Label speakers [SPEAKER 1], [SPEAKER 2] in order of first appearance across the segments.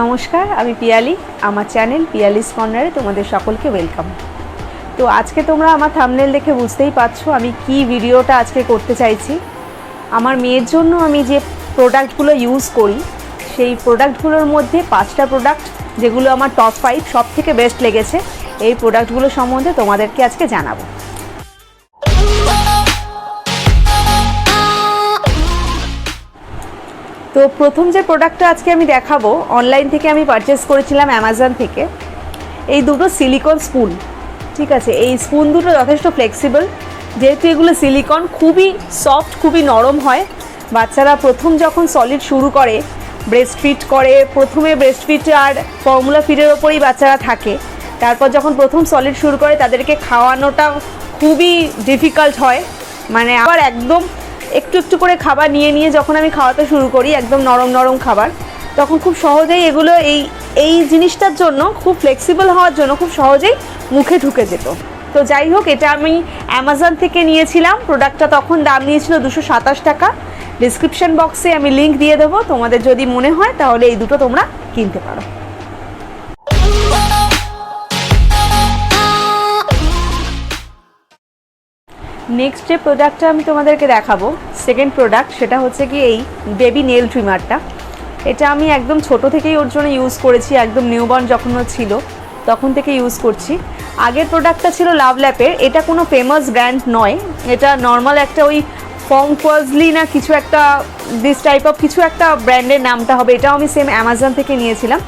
[SPEAKER 1] নমস্কার, আমি পিয়ালি, আমার চ্যানেল পিয়ালিস কর্নারে তোমাদের সকলকে ওয়েলকাম। তো আজকে তোমরা আমার থামনেল দেখে বুঝতেই পারছ আমি কি ভিডিওটা আজকে করতে চাইছি। আমার মেয়ের জন্য আমি যে প্রোডাক্টগুলো ইউজ করি, সেই প্রোডাক্টগুলোর মধ্যে পাঁচটা প্রোডাক্ট যেগুলো আমার টপ ফাইভ সব থেকে বেস্ট লেগেছে, এই প্রোডাক্টগুলো সম্বন্ধে তোমাদেরকে আজকে জানাব। তো প্রথম যে প্রোডাক্টটা আজকে আমি দেখাবো অনলাইন থেকে আমি পারচেস করেছিলাম অ্যামাজন থেকে, এই দুটো সিলিকন স্পুন ঠিক আছে? এই স্পুন দুটো যথেষ্ট ফ্লেক্সিবল যেহেতু এগুলো সিলিকন খুবই সফট খুবই নরম হয়, বাচ্চারা প্রথম যখন সলিড শুরু করে ব্রেস্ট ফিট করে, প্রথমে ব্রেস্ট ফিট আর ফর্মুলা ফিডের ওপরেই বাচ্চারা থাকে, তারপর যখন প্রথম সলিড শুরু করে, তাদেরকে খাওয়ানোটা খুবই ডিফিকাল্ট হয় মানে আবার একদম একটু একটু করে খাবার নিয়ে নিয়ে যখন আমি খাওয়াতে শুরু করি, একদম নরম নরম খাবার, তখন খুব সহজেই এগুলো এই এই জিনিসটার জন্য, খুব ফ্লেক্সিবল হওয়ার জন্য খুব সহজেই মুখে ঢুকে যেত। তো যাই হোক, এটা আমি অ্যামাজন থেকে নিয়েছিলাম। প্রোডাক্টটা তখন দাম নিয়েছিল দুশো সাতাশ টাকা। ডিসক্রিপশন বক্সে আমি লিংক দিয়ে দেবো। তোমাদের যদি মনে হয়, তাহলে এই দুটো তোমরা কিনতে পারো। নেক্সট যে প্রোডাক্টটা আমি তোমাদেরকে দেখাবো সেকেন্ড প্রোডাক্ট সেটা হচ্ছে কি এই বেবি নেল ট্রিমারটা এটা আমি একদম ছোট থেকেই ওর জন্য ইউজ করেছি, একদম নিউবর্ন যখন ছিল, তখন থেকে ইউজ করছি। আগের প্রোডাক্টটা ছিল লাভ ল্যাপের এটা কোনো ফেমাস ব্র্যান্ড নয়, এটা নর্মাল একটা ওই ফর্ম কোয়াজলি না কিছু একটা দিস টাইপ অফ কিছু একটা ব্র্যান্ডের নামটা হবে, এটাও আমি সেম অ্যামাজন থেকে নিয়েছিলাম।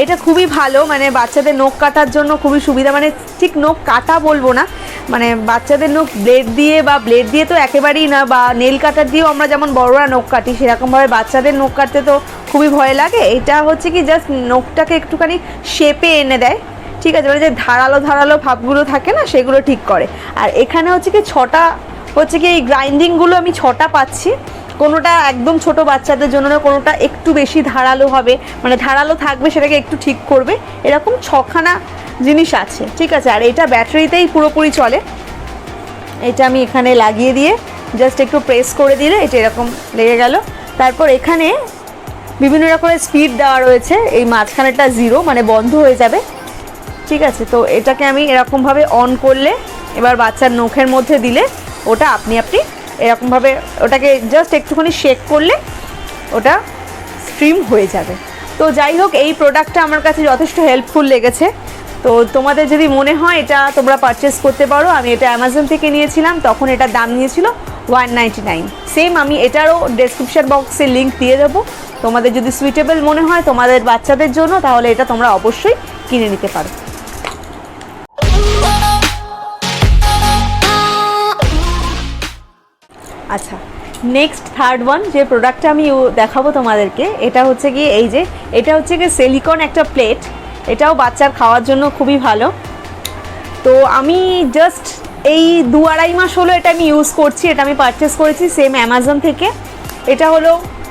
[SPEAKER 1] এটা খুবই ভালো মানে বাচ্চাদের নখ কাটার জন্য খুবই সুবিধা মানে ঠিক নখ কাটা বলব না মানে বাচ্চাদের নখ ব্লেড দিয়ে বা ব্লেড দিয়ে তো একেবারেই না, বা নেল কাটার দিয়েও আমরা যেমন বড়রা নখ কাটি, সেরকমভাবে বাচ্চাদের নখ কাটতে তো খুবই ভয় লাগে। এটা হচ্ছে কি জাস্ট নখটাকে একটুখানি শেপে এনে দেয়, ঠিক আছে? মানে যে ধারালো ধারালো ভাবগুলো থাকে না, সেগুলো ঠিক করে। আর এখানে হচ্ছে কি, ছটা, হচ্ছে কি, এই গ্রাইন্ডিংগুলো আমি ছটা পাচ্ছি। কোনোটা একদম ছোট বাচ্চাদের জন্য না, কোনোটা একটু বেশি ধারালো হবে মানে ধারালো থাকবে সেটাকে একটু ঠিক করবে, এরকম ছখানা জিনিস আছে, ঠিক আছে? আর এটা ব্যাটারিতেই পুরোপুরি চলে। এটা আমি এখানে লাগিয়ে দিয়ে জাস্ট একটু প্রেস করে দিলে এটা এরকম লেগে গেল। তারপর এখানে বিভিন্ন রকমের স্পিড দেওয়া রয়েছে, এই মাঝখানেটা জিরো মানে বন্ধ হয়ে যাবে। ঠিক আছে? তো এটাকে আমি এরকমভাবে অন করলে, এবার বাচ্চার নখের মধ্যে দিলে, ওটা আপনি আপনি এরকমভাবে ওটাকে জাস্ট একটুখানি শেক করলে ওটা স্ট্রিম হয়ে যাবে। তো যাই হোক, এই প্রোডাক্টটা আমার কাছে যথেষ্ট হেল্পফুল লেগেছে। তো তোমাদের যদি মনে হয় এটা তোমরা পারচেস করতে পারো, আমি এটা অ্যামাজন থেকে নিয়েছিলাম, তখন এটার দাম নিয়েছিল ওয়ান নাইনটি নাইন সেম আমি এটারও ডেসক্রিপশন বক্সে লিঙ্ক দিয়ে দেবো। তোমাদের যদি সুইটেবল মনে হয় তোমাদের বাচ্চাদের জন্য, তাহলে এটা তোমরা অবশ্যই কিনে নিতে পারো। আচ্ছা নেক্সট থার্ড ওয়ান যে প্রোডাক্টটা আমি দেখাবো তোমাদেরকে, এটা হচ্ছে কি এই যে, এটা হচ্ছে কি সিলিকন একটা প্লেট এটাও বাচ্চার খাওয়ার জন্য খুবই ভালো। তো আমি জাস্ট এই দু আড়াই মাস হলো এটা আমি ইউজ করছি, এটা আমি পারচেস করেছি সেম অ্যামাজন থেকে। এটা হলো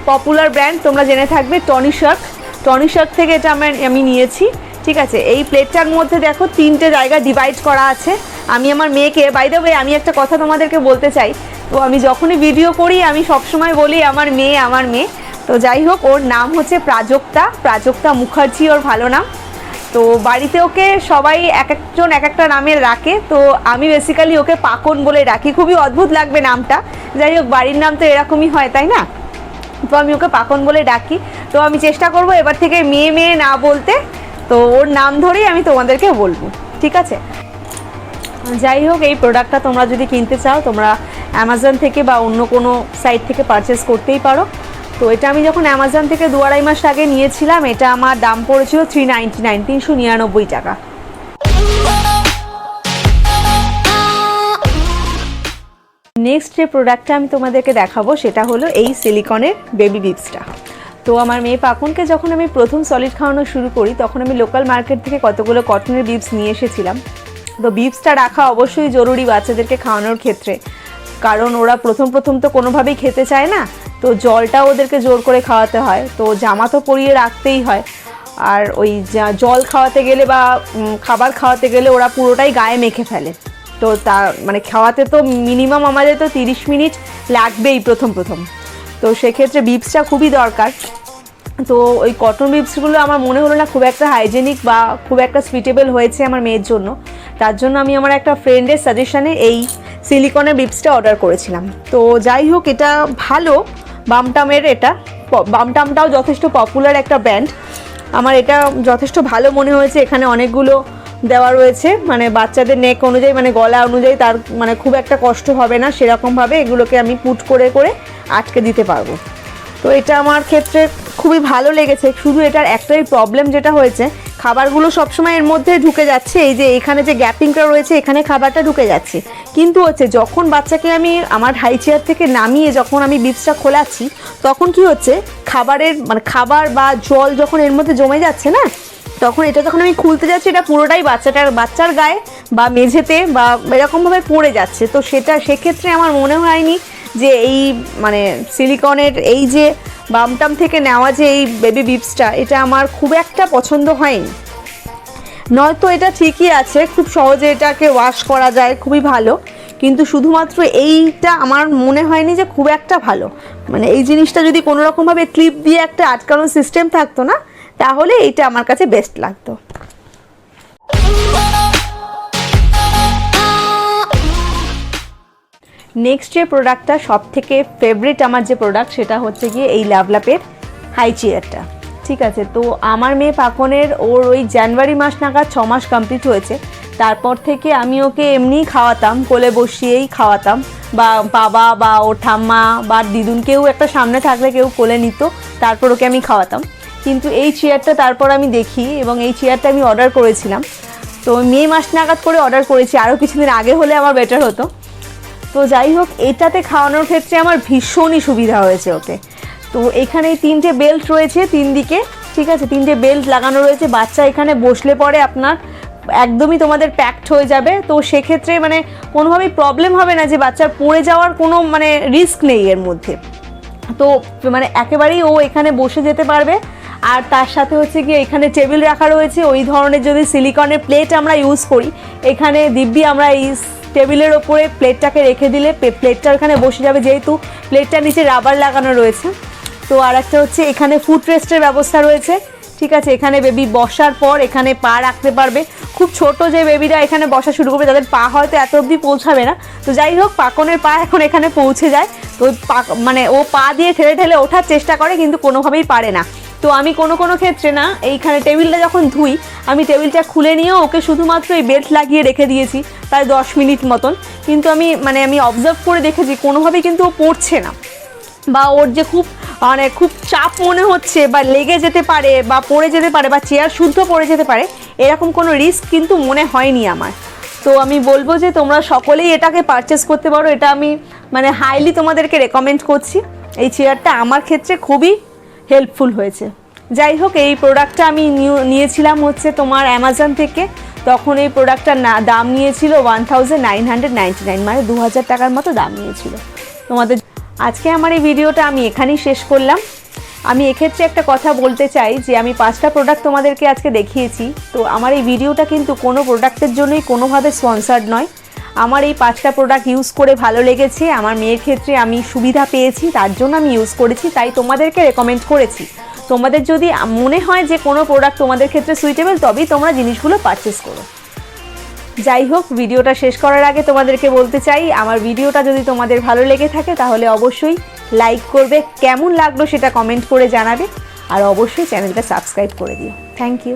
[SPEAKER 1] পপুলার ব্র্যান্ড তোমরা জেনে থাকবে টনি শার্ক টনি থেকে এটা আমার আমি নিয়েছি, ঠিক আছে? এই প্লেটটার মধ্যে দেখো তিনটে জায়গা ডিভাইড করা আছে। আমি আমার মেয়েকে বাই দ্য আমি একটা কথা তোমাদেরকে বলতে চাই তো আমি যখনই ভিডিও করি, আমি সবসময় বলি, আমার মেয়ে আমার মেয়ে। তো যাই হোক, ওর নাম হচ্ছে প্রাজক্তা প্রাজক্তা মুখার্জি ওর ভালো নাম। তো বাড়িতে ওকে সবাই এক একজন এক একটা নামে রাখে। তো আমি বেসিক্যালি ওকে পাকন বলে রাখি খুবই অদ্ভুত লাগবে নামটা। যাই হোক, বাড়ির নাম তো এরকমই হয়, তাই না? তো আমি ওকে পাকন বলে ডাকি। তো আমি চেষ্টা করব এবার থেকে মেয়ে মেয়ে না বলতে। তো ওর নাম ধরেই আমি তোমাদেরকে বলব। ঠিক আছে? যাই হোক, এই প্রোডাক্টটা তোমরা যদি কিনতে চাও, তোমরা অ্যামাজন থেকে বা অন্য কোনো সাইট থেকে পারচেস করতেই পারো। তো এটা আমি যখন অ্যামাজন থেকে দু আড়াই মাস আগে নিয়েছিলাম, এটা আমার দাম পড়েছিল থ্রি নাইনটি নাইন তিনশো নিরানব্বই টাকা। নেক্সট যে প্রোডাক্টটা আমি তোমাদেরকে দেখাবো, সেটা হলো এই সিলিকনের বেবি বিপসটা তো আমার মেয়ে পাকুনকে যখন আমি প্রথম সলিড খাওয়ানো শুরু করি, তখন আমি লোকাল মার্কেট থেকে কতগুলো কটনের বিপস নিয়ে এসেছিলাম। তো বিপসটা রাখা অবশ্যই জরুরি বাচ্চাদেরকে খাওয়ানোর ক্ষেত্রে। কারণ ওরা প্রথম প্রথম তো কোনোভাবেই খেতে চায় না। তো জলটা ওদেরকে জোর করে খাওয়াতে হয়। তো জামা তো পরিয়ে রাখতেই হয়। আর ওই জল খাওয়াতে গেলে বা খাবার খাওয়াতে গেলে ওরা পুরোটাই গায়ে মেখে ফেলে। তো তা মানে খাওয়াতে তো মিনিমাম আমাদের তো তিরিশ মিনিট লাগবেই প্রথম প্রথম। তো সেক্ষেত্রে বিপসটা খুবই দরকার। তো ওই কটন বিপসগুলো আমার মনে হলো না খুব একটা হাইজেনিক বা খুব একটা সুইটেবল হয়েছে আমার মেয়ের জন্য। তার জন্য আমি আমার একটা ফ্রেন্ডের সাজেশানে এই সিলিকনের বিপসটা অর্ডার করেছিলাম। তো যাই হোক, এটা ভালো। বামটামের এটা বামটামটাও যথেষ্ট পপুলার একটা ব্র্যান্ড আমার এটা যথেষ্ট ভালো মনে হয়েছে। এখানে অনেকগুলো দেওয়া রয়েছে। মানে বাচ্চাদের নেক অনুযায়ী মানে গলা অনুযায়ী তার মানে খুব একটা কষ্ট হবে না। সেরকমভাবে এগুলোকে আমি পুট করে করে আটকে দিতে পারব। তো এটা আমার ক্ষেত্রে খুবই ভালো লেগেছে। শুধু এটার একটাই প্রবলেম যেটা হয়েছে খাবারগুলো সবসময় এর মধ্যে ঢুকে যাচ্ছে, এই যে এখানে যে গ্যাপিংটা রয়েছে, এখানে খাবারটা ঢুকে যাচ্ছে। কিন্তু হচ্ছে যখন বাচ্চাকে আমি আমার হাই চেয়ার থেকে নামিয়ে যখন আমি বিপসটা খোলাচ্ছি, তখন কি হচ্ছে, খাবারের মানে খাবার বা জল যখন এর মধ্যে জমে যাচ্ছে না, তখন এটা যখন আমি খুলতে যাচ্ছি, এটা পুরোটাই বাচ্চাটার, বাচ্চার গায়ে বা মেঝেতে বা এরকমভাবে পড়ে যাচ্ছে। তো সেটা সেক্ষেত্রে আমার মনে হয়নি যে এই মানে সিলিকনের এই যে বামটাম থেকে নেওয়া যে এই বেবি বিপসটা এটা আমার খুব একটা পছন্দ হয়নি। নয়তো এটা ঠিকই আছে, খুব সহজে এটাকে ওয়াশ করা যায়, খুবই ভালো। কিন্তু শুধুমাত্র এইটা আমার মনে হয়নি যে খুব একটা ভালো। মানে এই জিনিসটা যদি কোনো রকমভাবে ক্লিপ দিয়ে একটা আটকানোর সিস্টেম থাকতো না, তাহলে এইটা আমার কাছে বেস্ট লাগতো। নেক্সট যে প্রোডাক্টটা সব থেকে ফেভারিট আমার যে প্রোডাক্ট সেটা হচ্ছে গিয়ে এই ল্যাভলাপের হাই চেয়ারটা ঠিক আছে? তো আমার মেয়ে পাকনের ওর ওই জানুয়ারি মাস নাগাদ ছ মাস কমপ্লিট হয়েছে। তারপর থেকে আমি ওকে এমনিই খাওয়াতাম, কোলে বসিয়েই খাওয়াতাম। বা বাবা বা ওর ঠাম্মা বা দিদুন কেউ একটা সামনে থাকলে কেউ কোলে নিত, তারপর ওকে আমি খাওয়াতাম। কিন্তু এই চেয়ারটা তারপর আমি দেখি এবং এই চেয়ারটা আমি অর্ডার করেছিলাম। তো মে মাস নাগাদ করে অর্ডার করেছি। আরও কিছুদিন আগে হলে আমার বেটার হতো। তো যাই হোক, এটাতে খাওয়ানোর ক্ষেত্রে আমার ভীষণই সুবিধা হয়েছে ওকে। তো এখানে তিনটে বেল্ট রয়েছে তিন দিকে, ঠিক আছে? তিনটে বেল্ট লাগানো রয়েছে। বাচ্চা এখানে বসলে পরে আপনার একদমই তোমাদের প্যাকড হয়ে যাবে। তো সেক্ষেত্রে মানে কোনোভাবেই প্রবলেম হবে না যে বাচ্চার পড়ে যাওয়ার কোনো মানে রিস্ক নেই এর মধ্যে। তো মানে একেবারেই ও এখানে বসে যেতে পারবে। আর তার সাথে হচ্ছে কি এখানে টেবিল রাখা রয়েছে। ওই ধরনের যদি সিলিকনের প্লেট আমরা ইউজ করি, এখানে দিব্যি আমরা এই টেবিলের ওপরে প্লেটটাকে রেখে দিলে প্লেটটা ওখানে বসে যাবে, যেহেতু প্লেটটার নিচে রাবার লাগানো রয়েছে। তো আর একটা হচ্ছে এখানে ফুট রেস্টের ব্যবস্থা রয়েছে। ঠিক আছে, এখানে বেবি বসার পর এখানে পা রাখতে পারবে। খুব ছোট যে বেবিরা এখানে বসা শুরু করবে, তাদের পা হয়তো এত অবধি পৌঁছাবে না। তো যাই হোক, পাকনের পা এখন এখানে পৌঁছে যায়। তো মানে ও পা দিয়ে ঠেলে ঠেলে ওঠার চেষ্টা করে, কিন্তু কোনোভাবেই পারে না। তো আমি কোনো কোনো ক্ষেত্রে না, এইখানে টেবিলটা যখন ধুই, আমি টেবিলটা খুলে নিয়েও ওকে শুধুমাত্র এই বেল্ট লাগিয়ে রেখে দিয়েছি, প্রায় দশ মিনিট মতন। কিন্তু আমি মানে আমি অবজার্ভ করে দেখেছি কোনোভাবেই কিন্তু ও পড়ছে না। বা ওর যে খুব মানে খুব চাপ মনে হচ্ছে, বা লেগে যেতে পারে, বা পড়ে যেতে পারে, বা চেয়ার শুদ্ধ পড়ে যেতে পারে, এরকম কোনো রিস্ক কিন্তু মনে হয়নি আমার। তো আমি বলব যে, তোমরা সকলেই এটাকে পারচেস করতে পারো। এটা আমি মানে হাইলি তোমাদেরকে রেকমেন্ড করছি। এই চেয়ারটা আমার ক্ষেত্রে খুবই হেল্পফুল হয়েছে। যাই হোক, এই প্রোডাক্টটা আমি নিয়েছিলাম হচ্ছে তোমার অ্যামাজন থেকে। তখন এই প্রোডাক্টটার না, দাম নিয়েছিল one thousand nine hundred ninety nine মানে দু হাজার টাকার মতো দাম নিয়েছিল। তোমাদের, আজকে আমার এই ভিডিওটা আমি এখানেই শেষ করলাম। আমি এক্ষেত্রে একটা কথা বলতে চাই যে, আমি পাঁচটা প্রোডাক্ট তোমাদেরকে আজকে দেখিয়েছি। তো আমার এই ভিডিওটা কিন্তু কোনো প্রোডাক্টের জন্যই কোনোভাবে স্পন্সার্ড নয়। আমার এই পাঁচটা প্রোডাক্ট ইউজ করে ভালো লেগেছে, আমার মেয়ের ক্ষেত্রে আমি সুবিধা পেয়েছি, তার জন্য আমি ইউজ করেছি, তাই তোমাদেরকে রেকমেন্ড করেছি। তোমাদের যদি মনে হয় যে কোনো প্রোডাক্ট তোমাদের ক্ষেত্রে সুইটেবল তবেই তোমরা জিনিসগুলো পারচেস করো। যাই হোক, ভিডিওটা শেষ করার আগে তোমাদেরকে বলতে চাই, আমার ভিডিওটা যদি তোমাদের ভালো লেগে থাকে, তাহলে অবশ্যই লাইক করবে, কেমন লাগল সেটা কমেন্ট করে জানাবে, আর অবশ্যই চ্যানেলটা সাবস্ক্রাইব করে দিও। Thank you